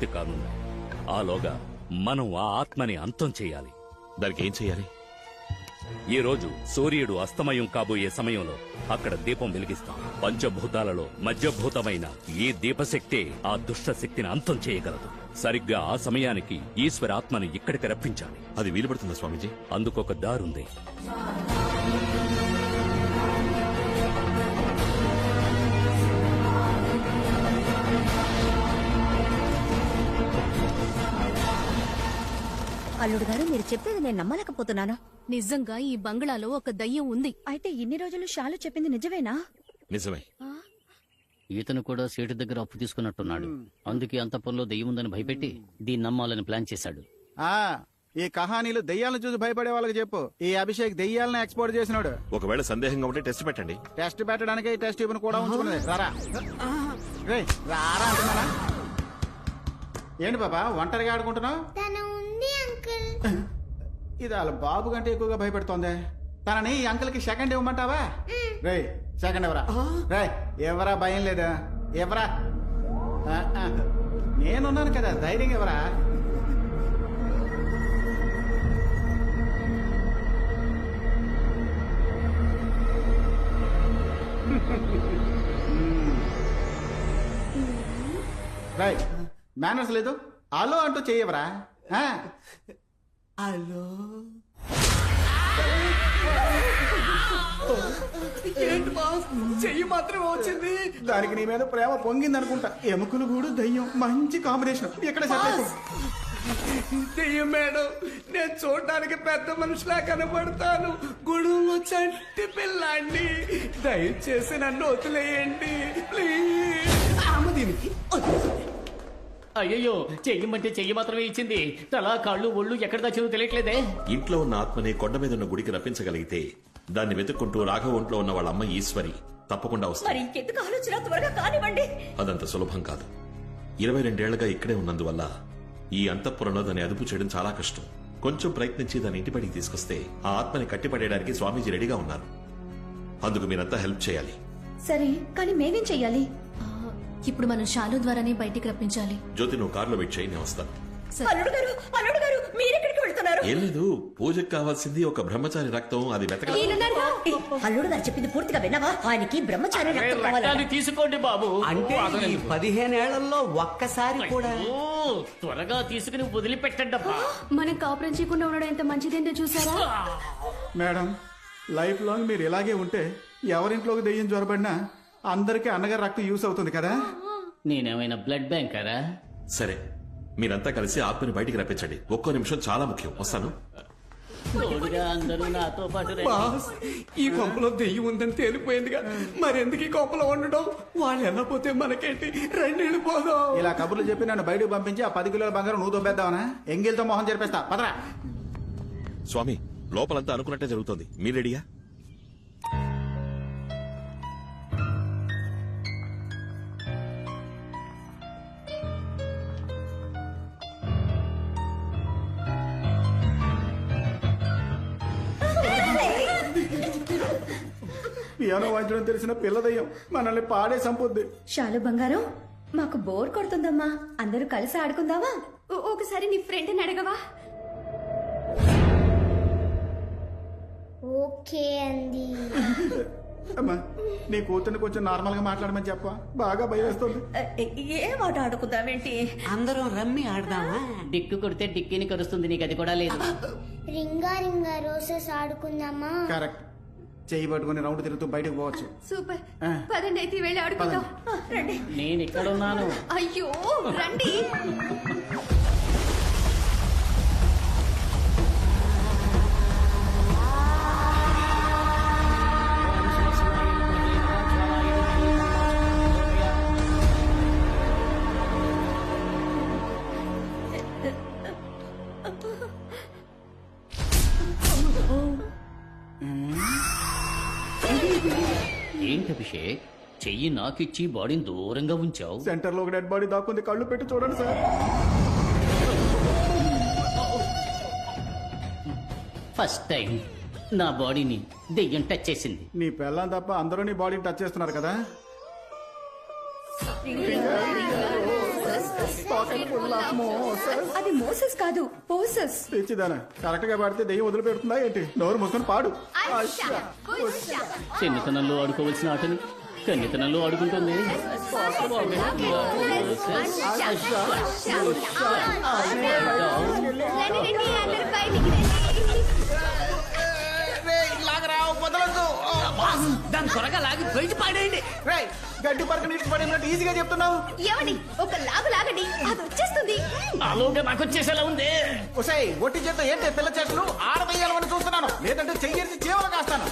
పూర్తి కానుంది. ఆలోగా మనం ఆ ఆత్మని అంతం చేయాలి. దానికి ఏం చేయాలి? ఈ రోజు సూర్యుడు అస్తమయం కాబోయే సమయంలో అక్కడ దీపం వెలిగిస్తాం. పంచభూతాలలో మధ్యభూతమైన ఈ దీపశక్తే ఆ దుష్ట శక్తిని అంతం చేయగలదు. సరిగ్గా ఆ సమయానికి ఈశ్వర ఆత్మని ఇక్కడికి రప్పించాలి. అది వీలు పడుతుందా స్వామీజీ? అందుకొక దారుంది. అల్లుడు గారు మీరు చెప్పేది నేను నమ్మలేకపోతున్నాను. నిజంగా ఈ బంగ్లాలో ఒక దయ్యం ఉంది. అయితే ఇన్ని రోజులు షాలు చెప్పింది నిజమేనా? నిజమే. ఈతను కూడా సీటు దగ్గర అప్పు తీసుకున్నట్టున్నాడు. అందుకే అంతఃపురంలో దెయ్యం ఉందని భయపెట్టి దీన్ని నమ్మాలని ప్లాన్ చేశాడు. ఆ ఈ కహానీలు దెయ్యాలను చూసి భయపడే వాళ్ళకి చెప్పు. ఈ అభిషేక్ దెయ్యాలను ఎక్స్పోర్ట్ చేసినాడు. ఒకవేళ సందేహంగా ఉంటే టెస్ట్ పెట్టండి. టెస్ట్ పెట్టడానికి ఈ టెస్ట్ ట్యూబ్ కూడా ఉంచుకున్నది. రారా. రేయ్, రారా అంటున్నానా? ఏంటి బాబా ఒంటరిగా ఆడుకుంటున్నావు? తన ఇది వాళ్ళ బాబు కంటే ఎక్కువగా భయపెడుతోంది. తనని ఈ అంకుల్కి సెకండ్ ఇవ్వమంటావా రే సెకండ్ ఎవరా రే ఎవరా భయం లేదా? ఎవరా. నేనున్నాను కదా ధైర్యం ఎవరా రైట్ మేనర్స్ లేదు. హలో అంటూ చేయవరా? ఆ? చెయ్యి మాత్రమే వచ్చింది. దానికి నీ మీద ప్రేమ పొంగింది అనుకుంటా ఎముకలు కూడా దయ్యం. మంచి కాంబినేషన్. ఎక్కడ. దెయ్యం మేడం నేను చూడడానికి పెద్ద మనిషిలా కనబడతాను. గుడులో చంటి పిల్లాండి. దయచేసి నన్ను వదిలేయండి. ప్లీజ్. ఆమె దీనికి. అయ్యయ్యో చెయ్యమంటే చెయ్యి మాత్రమే ఇచ్చింది. తలా కాళ్ళు ఒళ్ళు ఎక్కడ దాచిందో తెలియట్లేదే. ఇంట్లో ఉన్న ఆత్మని కొండ మీద ఉన్న గుడికి రప్పించగలిగితే దాన్ని వెతుక్కుంటూ రాఘవ ఒంట్లో ఉన్న వాళ్ళ అమ్మ ఈశ్వరి తప్పకుండా మరి వస్తుంది ఇంకెందుకు ఆలోచన? త్వరగా కానివ్వండి. అదంత సులభం కాదు. ఇరవై రెండేళ్ళుగా ఇక్కడే ఉన్నందువల్ల ఈ అంతఃపురంలో దాన్ని అదుపు చేయడం చాలా కష్టం. కొంచెం ప్రయత్నించి దాని ఇంటి తీసుకొస్తే ఆ ఆత్మని కట్టిపడేయడానికి స్వామీజీ రెడీగా ఉన్నారు. అందుకు మీరంతా హెల్ప్ చేయాలి. సరే కానీ మేమేం చెయ్యాలి? ఇప్పుడు మనం షాలు ద్వారానే బయటికి రప్పించాలి. జ్యోతి నువ్వు కారులో వెయిట్ చేయి నేను వస్తాను అల్లుడు గారు అల్లుడు గారు మీరెక్కడికి వెళ్తున్నారు? ఏం లేదు పూజకు కావాల్సింది ఒక బ్రహ్మచారి రక్తం అది అల్లుడు గారు చెప్పింది పూర్తిగా విన్నావా? ఆయనకి బ్రహ్మచారి రక్తం కావాలంట. రక్తాన్ని తీసుకోండి బాబు. అంటే ఈ పదిహేనేళ్ళలో ఒక్కసారి కూడా ఓ, త్వరగా తీసుకుని వదిలిపెట్టండి అబ్బా మనం కాపురం చేయకుండా ఉండడం ఎంత మంచిదేంటో చూసారా? మేడం లైఫ్ లాంగ్ మీరు ఇలాగే ఉంటే ఎవరింట్లోకి దెయ్యం జ్వరబడినా అందరికీ అన్నగారు రక్తం యూస్ అవుతుంది కదా? నేనేమైనా బ్లడ్ బ్యాంకరా? సరే మీరంతా కలిసి ఆత్మని బయటికి రప్పించండి. ఒక్కో నిమిషం చాలా ముఖ్యం. వస్తాను? తోడుగా అందరూ నాతో పాటు రండి. బాస్ ఈ కొంపలో దెయ్యం ఉందని తేలిపోయిందిగా. మరెందుకు ఈ కొంపలో ఉండడం? వాళ్ళు వెళ్ళపోతే మనకేంటి? రెండు వెళ్ళిపోదాం. ఇలా కబుర్లు చెప్పి నన్ను బయటకు పంపించి ఆ పది కిలోల బంగారం నువ్వు దొబ్బేద్దావనా? ఎంగిల్తో మొహం జరిపేస్తా. పదరా. స్వామి లోపలంతా అనుకున్నట్టే జరుగుతోంది. మీరు రెడీయా? పియానో వాయించడం తెలిసిన పిల్ల దయ్యం మనల్ని పాడే సంపొద్ది. షాలు బంగారం మాకు బోర్ కొడుతుందమ్మా. అందరూ కలిసి ఆడుకుందామా? ఒకసారి నీ ఫ్రెండ్ని అడగవా? ఓకే అంది అమ్మా నీ కూతుర్ని కొంచెం నార్మల్గా మాట్లాడమని చెప్ప బాగా భయం వేస్తుంది ఏ మాట ఆడుకుందామేంటి? అందరం రమ్మి ఆడదామా? డిక్కు కొడితే డిక్కిని కరుస్తుంది నీకు అది కూడా లేదు. Ring a ring a roses ఆడుకుందామా? Correct. చెయ్యి పట్టుకుని రౌండ్ తిరుగుతూ బయటకు పోవచ్చు. సూపర్. పదండి అయితే వెళ్ళి ఆడుకుందాం. రండి. నేను ఇక్కడున్నాను. అయ్యో రండి. ఏంటి అభిషేక్? చెయ్యి నాకిచ్చి బాడీని దూరంగా ఉంచావు. సెంటర్లో ఒక డెడ్ బాడీ దాక్కుంది కళ్ళు పెట్టి చూడండి సార్. ఫస్ట్ టైం నా బాడీని దెయ్యం టచ్ చేసింది. నీ పెళ్ళం తప్ప అందరూ నీ బాడీని టచ్ చేస్తున్నారు కదా? అది మోసెస్ కాదు పోసెస్. తెచ్చిదానా? కరెక్ట్గా పాడితే దెయ్యం వదిలిపెడుతుందా ఏంటి? నోరు మూసుకొని పాడు. చిన్నతనంలో ఆడుకోవలసిన ఆటని కన్నితనంలో ఆడుకుంటుంది. దాని త్వరగా లాగి బయట పాడేయండి. రేయ్, గడ్డి పరక నీటి పడినట్టు ఈజీగా చెప్తున్నావు. ఏమండి ఒక లాగు లాగండి. అది వచ్చేస్తుంది. ఆలోగా నాకు వచ్చేసేలా ఉంది. ఒసై ఒట్టి చేత ఏంటి పిల్ల చెట్లు ఆడవేయాలని చూస్తున్నాను. లేదంటే చెయ్యేసి చీవలు కాస్తాను.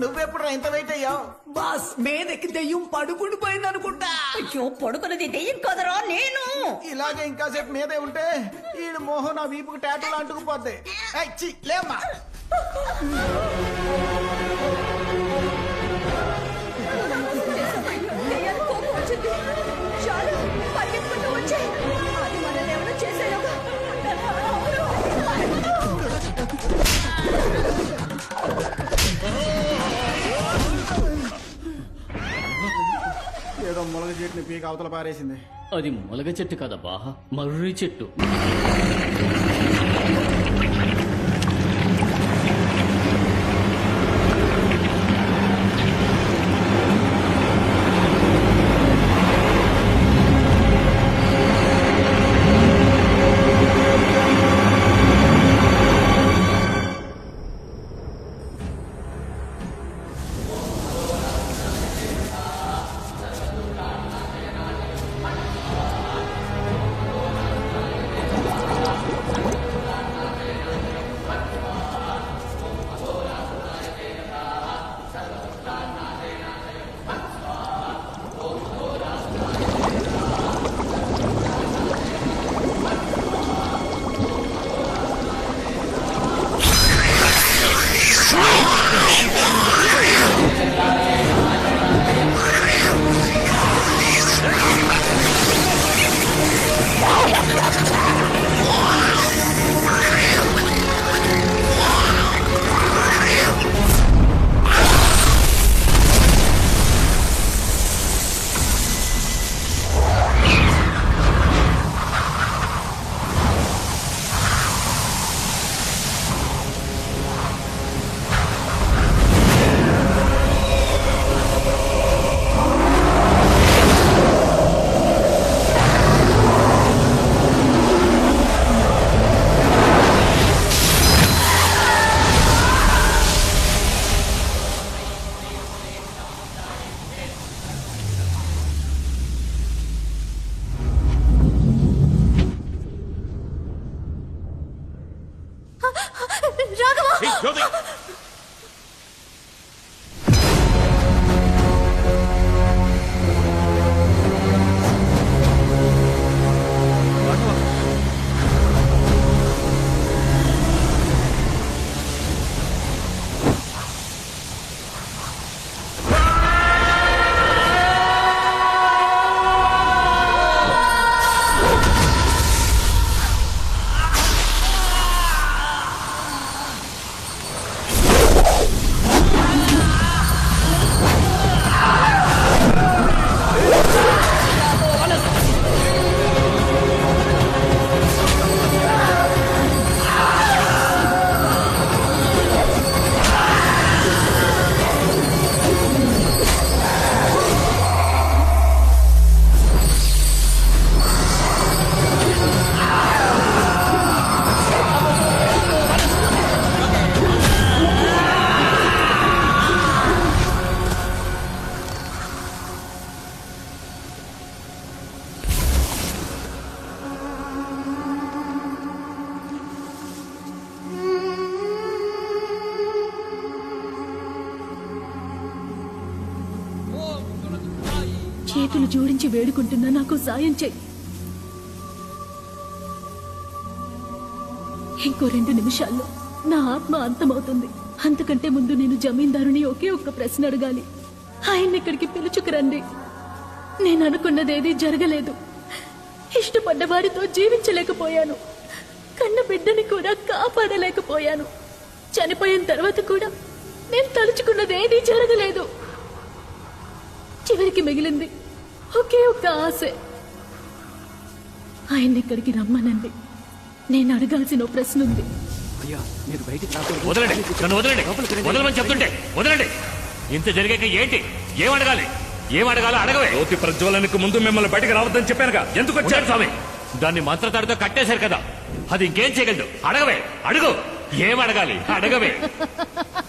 నువ్వెప్పుడు ఇంత వెయిట్ అయ్యావు? బాస్ మీదకి దెయ్యం పడుకుని పోయింది అనుకుంటా. అయ్యో పడుకున్నది దెయ్యం కదరా నేను. ఇలాగే ఇంకాసేపు మీదే ఉంటే ఈ మోహన్ నా వీపుకు టాటూలు అంటుకుపోద్ది లేమ్మా ములగ చెట్టుని పీక అవతల పారేసింది. అది మొలగ చెట్టు కదబ్బా మర్రి చెట్టు. చేతులు జోడించి వేడుకుంటున్నా నాకు సాయం చెయ్యి ఇంకో రెండు నిమిషాల్లో నా ఆత్మ అంతమవుతుంది. అంతకంటే ముందు నేను జమీందారుని ఒకే ఒక్క ప్రశ్న అడగాలి. ఆయన్ని ఇక్కడికి పిలుచుకురండి. నేను అనుకున్నదేది జరగలేదు. ఇష్టపడ్డ వారితో జీవించలేకపోయాను. కన్న బిడ్డని కూడా కాపాడలేకపోయాను. చనిపోయిన తర్వాత కూడా నేను తలుచుకున్నదేదీ జరగలేదు. చివరికి మిగిలింది ఒకే ఒక్క ఆశ. ఆయన్ని ఇక్కడికి రమ్మనండి. నేను అడగాల్సిన ఓ ప్రశ్న ఉంది. అయ్యా మీరు బయటికి రాకూడదు. వదలండి. నన్ను వదలండి. వదలమని చెప్తుంటే వదలండి. ఇంత జరిగాక ఏంటి? ఏం అడగాలి? ఏం అడగాలో అడగవే. జ్యోతి ప్రజ్వలనకు ముందు మిమ్మల్ని బయటకు రావద్దని చెప్పానుగా. ఎందుకు వచ్చాడు స్వామి. దాన్ని మంత్రతాడితో కట్టేశారు కదా. అది ఇంకేం చేయగలదు? అడగవే. అడుగు. ఏం అడగాలి? అడగవే.